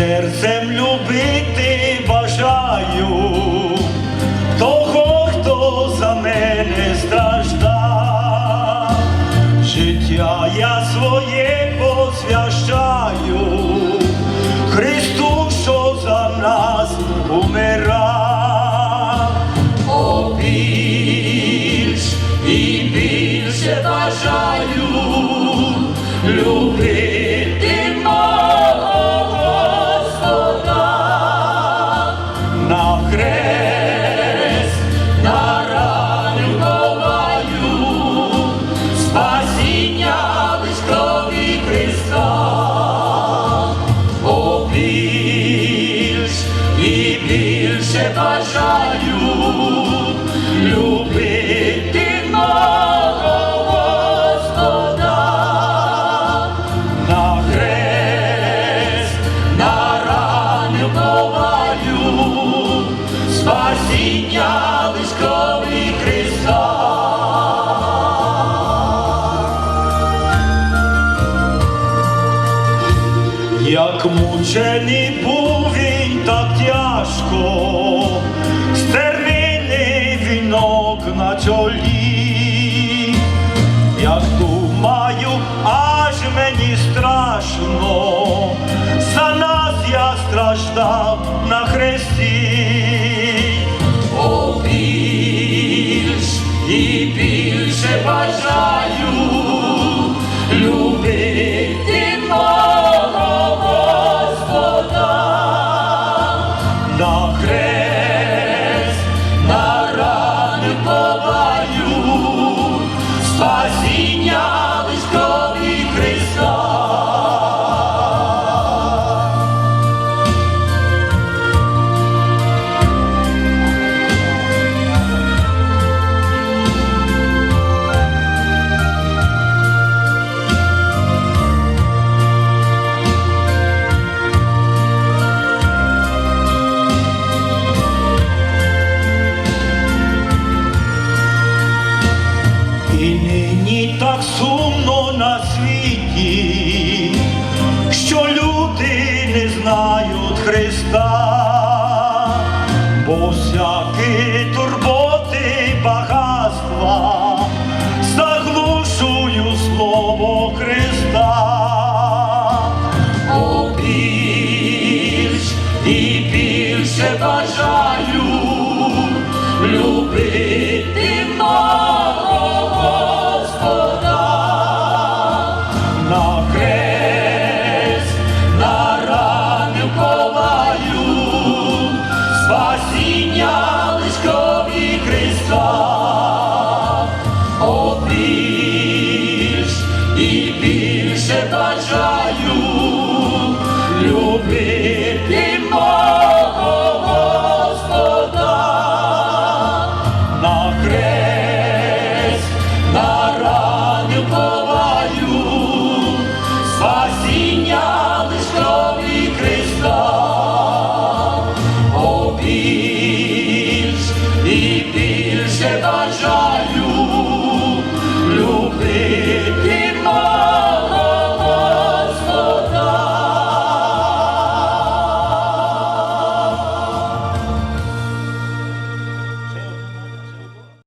серцем любити бажаю того, хто за мене страждав, життя я своє посвящаю Христу, що за нас умирає. Більше бажаю любити мого Господа на хрест, на рани вковаю, спасіння лиш крові Христа. Як мучений був він так тяжко, стервіний вінок на чолі, як думаю, аж мені страшно, за нас я страждав на хресті. О, більш і більше бажаю рани спасіння так сумно на світі, що люди не знають Христа, бо всякі турботи багатства заглушую слово Христа. О, більш і більше бажаю любити помінялись Христа, О, більш і більше бажаю любити Господа. На на раню спасіння лиш крові